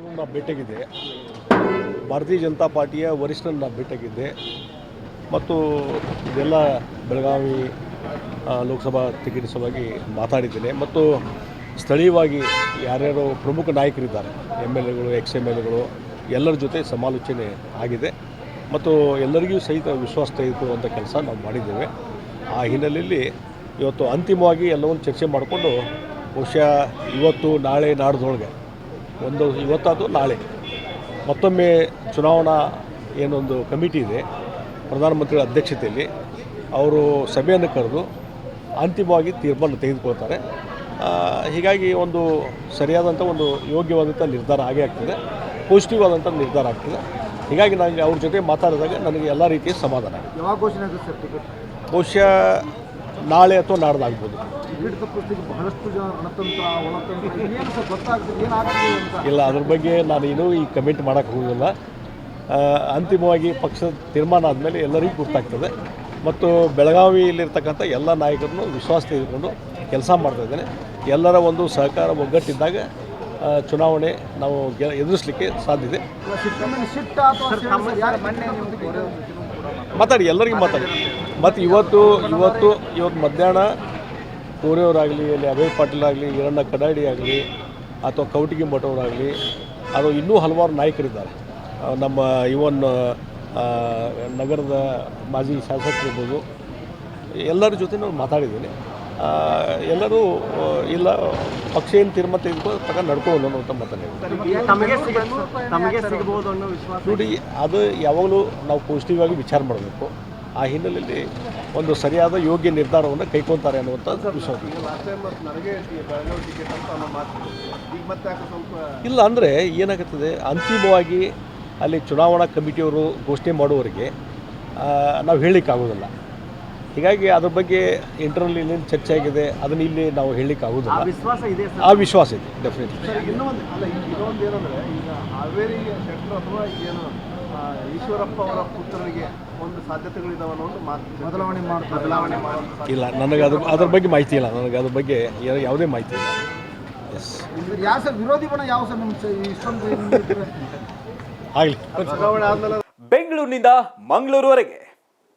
ನಾ ಭೇಟಿಯಾಗಿದ್ದೆ ಭಾರತೀಯ ಜನತಾ ಪಾರ್ಟಿಯ ವರಿಷ್ಠರನ್ನ ಭೇಟಿಯಾಗಿದ್ದೆ ಮತ್ತು ಇದೆಲ್ಲ ಬೆಳಗಾವಿ ಲೋಕಸಭಾ ಟಿಕೆಟ್ ಸಲುವಾಗಿ ಮಾತಾಡಿದ್ದೇನೆ. ಮತ್ತು ಸ್ಥಳೀಯವಾಗಿ ಯಾರ್ಯಾರು ಪ್ರಮುಖ ನಾಯಕರಿದ್ದಾರೆ. ಎಂ ಎಲ್ ಎಗಳು, ಎಕ್ಸ್ ಎಂ ಎಲ್ ಎಗಳು, ಎಲ್ಲರ ಜೊತೆ ಸಮಾಲೋಚನೆ ಆಗಿದೆ. ಮತ್ತು ಎಲ್ಲರಿಗೂ ಸಹಿತ ವಿಶ್ವಾಸ ತೆಗೆದುಕೊಳ್ಳುವಂಥ ಕೆಲಸ ನಾವು ಮಾಡಿದ್ದೇವೆ. ಆ ಹಿನ್ನೆಲೆಯಲ್ಲಿ ಇವತ್ತು ಅಂತಿಮವಾಗಿ ಎಲ್ಲವನ್ನು ಚರ್ಚೆ ಮಾಡಿಕೊಂಡು ಬಹುಶಃ ಇವತ್ತು ನಾಳೆ ನಾಡ್ದೊಳಗೆ ಒಂದು ಇವತ್ತಾದು ನಾಳೆ. ಮತ್ತೊಮ್ಮೆ ಚುನಾವಣಾ ಏನೊಂದು ಕಮಿಟಿ ಇದೆ ಪ್ರಧಾನಮಂತ್ರಿಗಳ ಅಧ್ಯಕ್ಷತೆಯಲ್ಲಿ. ಅವರು ಸಭೆಯನ್ನು ಕರೆದು ಅಂತಿಮವಾಗಿ ತೀರ್ಮಾನ ತೆಗೆದುಕೊಳ್ತಾರೆ. ಹೀಗಾಗಿ ಒಂದು ಸರಿಯಾದಂಥ ಒಂದು ಯೋಗ್ಯವಾದಂಥ ನಿರ್ಧಾರ ಆಗೇ ಆಗ್ತದೆ. ಪಾಸಿಟಿವ್ ಆದಂಥ ನಿರ್ಧಾರ ಆಗ್ತದೆ. ಹೀಗಾಗಿ ನನಗೆ ಅವ್ರ ಜೊತೆ ಮಾತಾಡಿದಾಗ ನನಗೆ ಎಲ್ಲ ರೀತಿಯ ಸಮಾಧಾನ. ಬಹುಶಃ ನಾಳೆ ಅಥವಾ ನಾಡ್ದಾಗ್ಬೋದು ಇಲ್ಲ ಅದ್ರ ಬಗ್ಗೆ ನಾನು ಇನ್ನೂ ಈ ಕಮೆಂಟ್ ಮಾಡೋಕ್ಕೆ ಹೋಗೋದಿಲ್ಲ. ಅಂತಿಮವಾಗಿ ಪಕ್ಷದ ತೀರ್ಮಾನ ಆದಮೇಲೆ ಎಲ್ಲರಿಗೂ ಗೊತ್ತಾಗ್ತದೆ. ಮತ್ತು ಬೆಳಗಾವಿಯಲ್ಲಿರ್ತಕ್ಕಂಥ ಎಲ್ಲ ನಾಯಕರನ್ನು ವಿಶ್ವಾಸ ತೆಗೆದುಕೊಂಡು ಕೆಲಸ ಮಾಡ್ತಾ ಇದ್ದೇನೆ. ಎಲ್ಲರ ಒಂದು ಸಹಕಾರ ಒಗ್ಗಟ್ಟಿದ್ದಾಗ ಚುನಾವಣೆ ನಾವು ಗೆ- ಎದುರಿಸಲಿಕ್ಕೆ ನೀವು ಮಾತಾಡಿ ಎಲ್ಲರಿಗೂ ಮಾತಾಡಿ. ಮತ್ತು ಇವತ್ತು ಇವತ್ತು ಇವತ್ತು ಮಧ್ಯಾಹ್ನ ಕೋರೆಯವರಾಗಲಿ ಇಲ್ಲಿ ಅಭಯ್ ಪಾಟೀಲ್ ಆಗಲಿ ಈರಣ್ಣ ಕಡಾಡಿ ಆಗಲಿ ಅಥವಾ ಕೌಟಿಗಿ ಮಠವರಾಗಲಿ ಅದು ಇನ್ನೂ ಹಲವಾರು ನಾಯಕರಿದ್ದಾರೆ. ನಮ್ಮ ಇವನ್ ನಗರದ ಮಾಜಿ ಶಾಸಕರಿರ್ಬೋದು. ಎಲ್ಲರ ಜೊತೆ ನಾನು ಮಾತಾಡಿದ್ದೀನಿ. ಎಲ್ಲರೂ ಇಲ್ಲ ಪಕ್ಷ ಏನು ತೀರ್ಮಾನ ತೆಗೆದುಕೊಂಡು ತಗೊಂಡು ನಡ್ಕೊಂಡು ಅನ್ನೋಂಥ ಮಾತಾಡಿದ್ದೀನಿ ನೋಡಿ ಅದು ಯಾವಾಗಲೂ ನಾವು ಪಾಸಿಟಿವ್ ಆಗಿ ವಿಚಾರ ಮಾಡಬೇಕು. ಆ ಹಿನ್ನೆಲೆಯಲ್ಲಿ ಒಂದು ಸರಿಯಾದ ಯೋಗ್ಯ ನಿರ್ಧಾರವನ್ನು ಕೈಗೊಳ್ತಾರೆ ಅನ್ನುವಂಥದ್ದು ವಿಶ್ವಾಸ. ಇಲ್ಲ ಅಂದರೆ ಏನಾಗುತ್ತದೆ? ಅಂತಿಮವಾಗಿ ಅಲ್ಲಿ ಚುನಾವಣಾ ಕಮಿಟಿಯವರು ಘೋಷಣೆ ಮಾಡುವವರಿಗೆ ನಾವು ಹೇಳಲಿಕ್ಕಾಗೋದಿಲ್ಲ ಹೀಗಾಗಿ ಅದ್ರ ಬಗ್ಗೆ ಇಂಟರ್ನಲ್ಲಿ ಏನೇನು ಚರ್ಚೆ ಆಗಿದೆ ಅದನ್ನ ಇಲ್ಲಿ ನಾವು ಹೇಳಲಿಕ್ಕಾಗೋದಿಲ್ಲ ವಿಶ್ವಾಸ ಇದೆ ಆ ವಿಶ್ವಾಸ ಇದೆ ಡೆಫಿನೆಟ್ಲಿ ಸರ್ ಇನ್ನೂ ಒಂದು ಅಲ್ಲ ಈಗ ಇನ್ನೊಂದು ಏನಂದ್ರೆ ಈಗ ಹಾವೇರಿ ಶೆಟ್ಟರ್ ಅಥವಾ ಏನು ಈಶ್ವರಪ್ಪ ಅವರ ಪುತ್ರನಿಗೆ ಒಂದು ಸಾಧ್ಯತೆಗಳಿದಾವೆ ಅನ್ನೋ ಒಂದು ಮಾತು. ಬದಲಾವಣೆ ಮಾಡ್ತಾರೆ. ಬದಲಾವಣೆ ಮಾಡಿ ಇಲ್ಲ ನನಗೆ ಅದ್ರ ಅದ್ರ ಬಗ್ಗೆ ಮಾಹಿತಿ ಇಲ್ಲ ನನಗೆ ಅದ್ರ ಬಗ್ಗೆ ಯಾ- ಯಾವುದೇ ಮಾಹಿತಿ ಇಲ್ಲ. ಎಸ್ ಯಾವ ಸರ್ ವಿರೋಧಿ ಬಣ ಯಾವ ಸರ್ ನಿಮ್ಮ ಇಷ್ಟೊಂದು ಆಗಲಿ. ಚುನಾವಣೆ ಆದ್ಮೇಲೆ ಬೆಂಗಳೂರಿನಿಂದ ಮಂಗಳೂರುವರೆಗೆ.